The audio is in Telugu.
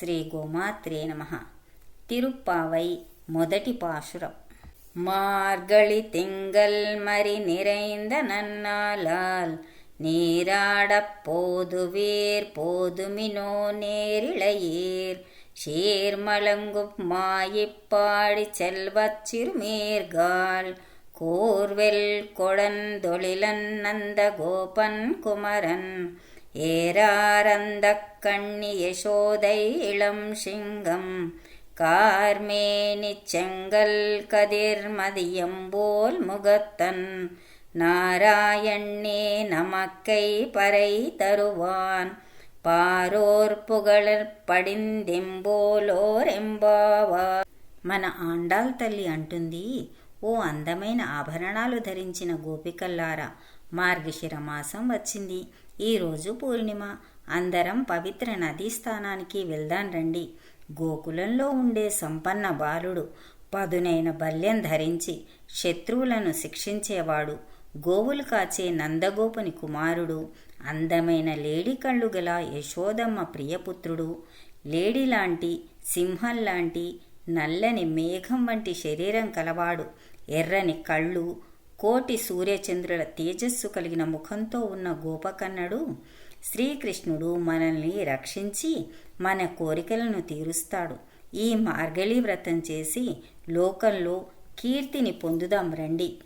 శ్రీ గోమాత్రే నమ తిరుప్పావై మొదటి పాశురం மார்கழி திங்கள் மறி நிறைந்த நன்னாளால் நீராடப் போதுவேர் போதுமினோ நேரிழையேர் சீர்மலங்குப் மாயிப்பாடி செல்வச் சிறுமேர்கால் கூர்வெல் கொடந்தொழிலன் நந்த கோபன் குமரன் ஏராரந்தக் கண்ணி யசோதை இளம் சிங்கம் கார்மேனிச் செங்கல் கதிர் மதியம்போல் முகத்தன் நாராயண்ணே நமக்கை பறை தருவான் పారోర్ పుగళర్ పడిందెంబోలోరెంబావా మన ఆండాల్ తల్లి అంటుంది ఓ అందమైన ఆభరణాలు ధరించిన గోపికల్లారా మార్గశిర మాసం వచ్చింది. ఈరోజు పూర్ణిమ. అందరం పవిత్ర నదీ స్థానానికి వెళ్దాం రండి. గోకులంలో ఉండే సంపన్న బాలుడు పదునైన బల్యం ధరించి శత్రువులను శిక్షించేవాడు గోవులు కాచే నందగోపుని కుమారుడు అందమైన లేడి కళ్ళు గల యశోదమ్మ ప్రియపుత్రుడు లేడిలాంటి సింహంలాంటి నల్లని మేఘం వంటి శరీరం కలవాడు ఎర్రని కళ్ళు కోటి సూర్యచంద్రుల తేజస్సు కలిగిన ముఖంతో ఉన్న గోపకన్నడు శ్రీకృష్ణుడు మనల్ని రక్షించి మన కోరికలను తీరుస్తాడు. ఈ మార్గళి వ్రతం చేసి లోకంలో కీర్తిని పొందుదాం రండి.